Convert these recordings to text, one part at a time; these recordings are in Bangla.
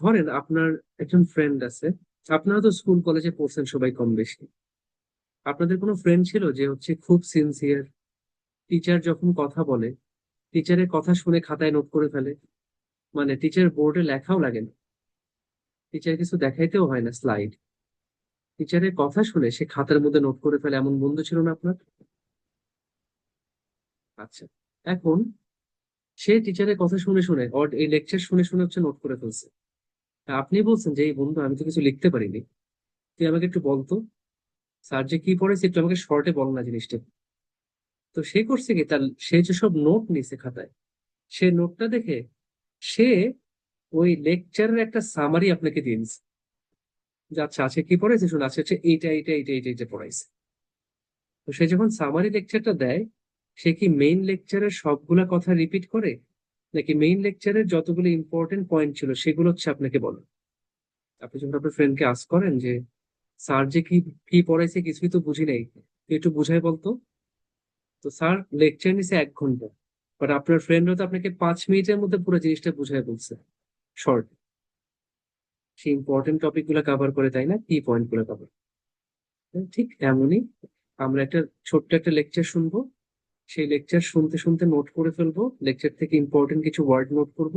ধরেন আপনার একজন ফ্রেন্ড আছে, আপনারা তো স্কুল কলেজে পড়ছেন সবাই কম বেশি। আপনাদের কোনো ফ্রেন্ড ছিল যে হচ্ছে খুব সিনসিয়ার টিচার যখন কথা বলে টিচারের কথা শুনে খাতায় নোট করে ফেলে। মানে টিচার বোর্ডে লেখাও লাগে না। টিচার কিছু দেখাইতেও হয় না স্লাইড টিচারের কথা শুনে সে খাতার মধ্যে নোট করে ফেলে, এমন বন্ধু ছিল না আপনার? আচ্ছা এখন সে টিচারের কথা শুনে শুনে এই লেকচার শুনে শুনে হচ্ছে নোট করে ফেলছে। আপনি বলছেন যে, এই বন্ধু, আমি তো কিছু লিখতে পারিনি। তুই আমাকে একটু বলতো স্যার যে কি পড়েছে একটু আমাকে শর্টে বল না জিনিসটা। তো সে করছে কি? তার, সে যেসব নোট নিছে খাতায়, সে নোটটা দেখে সে ওই লেকচারের একটা সামারি আপনাকে দিয়ে দিছে। যে আচ্ছা আছে কি পড়াইছে? শুনে আচ্ছা হচ্ছে এইটা এইটা এইটা এইটা এইটা পড়াইছে। তো সে যখন সামারি লেকচারটা দেয়, সে কি মেইন লেকচারের সবগুলা কথা রিপিট করে? নাকি মেইন লেকচারের যতগুলো ইম্পর্টেন্ট পয়েন্ট ছিল, সেগুলো হচ্ছে আপনাকে বলে আপনি যখন আপনার ফ্রেন্ডকে আস করেন যে, স্যার যে কি কি পড়াইছে কিছুই তো বুঝি নাই একটু বুঝাই বলতো? তো স্যার লেকচার নিছে এক ঘণ্টা। বাট আপনার ফ্রেন্ডরা তো আপনাকে পাঁচ মিনিটের মধ্যে পুরো জিনিসটা বুঝাই বলছে শর্ট সে ইম্পর্টেন্ট টপিকগুলো কভার করে, তাই না? কি পয়েন্টগুলো কভার ঠিক এমনই। আমরা একটা ছোট্ট একটা লেকচার শুনব। সেই লেকচার শুনতে শুনতে নোট করে ফেলব। লেকচার থেকে ইম্পর্টেন্ট কিছু ওয়ার্ড নোট করব।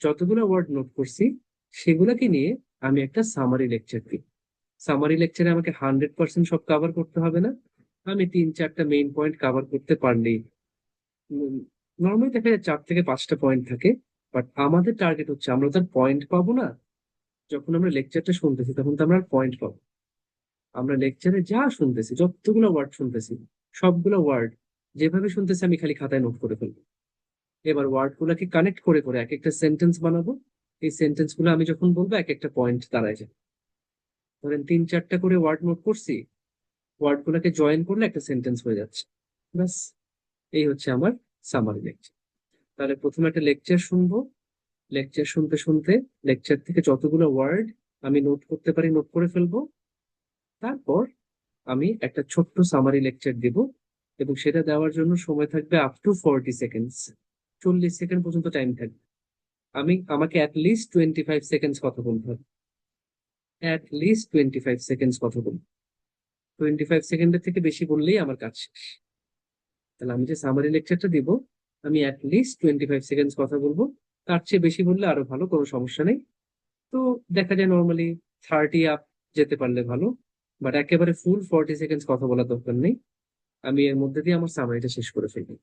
যতগুলো ওয়ার্ড নোট করছি, সেগুলোকে নিয়ে আমি একটা সামারি লেকচার দিই। সামারি লেকচারে আমাকে হান্ড্রেড পার্সেন্ট সব কভার করতে হবে না। আমি তিন চারটা মেইন পয়েন্ট কভার করতে পারলেই। নর্মালি দেখা যায় চার থেকে পাঁচটা পয়েন্ট থাকে বাট আমাদের টার্গেট হচ্ছে আমরা তার পয়েন্ট পাবো না। যখন আমরা লেকচারটা শুনতেছি, তখন তো আমরা পয়েন্ট পাবো। আমরা লেকচারে যা শুনতেছি, যতগুলো ওয়ার্ড শুনতেছি, সবগুলো ওয়ার্ড যেভাবে শুনতেছি আমি খালি খাতায় নোট করে ফেলব। এবার ওয়ার্ড গুলাকে কানেক্ট করে করে এক একটা সেন্টেন্স বানাবো। এই সেন্টেন্সগুলো আমি যখন বলব, এক একটা পয়েন্ট দাঁড়ায় যাবে। ধরেন তিন চারটা করে ওয়ার্ড নোট করছি ওয়ার্ড গুলাকে জয়েন করলে একটা সেন্টেন্স হয়ে যাচ্ছে। ব্যাস, এই হচ্ছে আমার সামারি লেকচার তাহলে প্রথমে একটা লেকচার শুনব। লেকচার শুনতে শুনতে লেকচার থেকে যতগুলো ওয়ার্ড আমি নোট করতে পারি নোট করে ফেলব। তারপর আমি একটা ছোট্ট সামারি লেকচার দিব। এবং সেটা দেওয়ার জন্য সময় থাকবে আপ টু ফোরটি সেকেন্ডস চল্লিশ সেকেন্ড পর্যন্ত টাইম থাকবে। আমি, আমাকে at least twenty five seconds কথা বলতে হবে। At least twenty five seconds কথা বলব টোয়েন্টি ফাইভ সেকেন্ডের থেকে বেশি বললেই আমার কাজ শেষ। তাহলে আমি যে সামারি লেকচারটা দিব, আমি at least twenty five seconds কথা বলব। তার চেয়ে বেশি বললে আরও ভালো, কোনো সমস্যা নেই। তো দেখা যায় নর্মালি থার্টি আপ যেতে পারলে ভালো বাট একেবারে ফুল ফর্টি সেকেন্ডস কথা বলার দরকার নেই। আমি এর মধ্যে দিয়ে আমার সামারিটা শেষ করে ফেলি।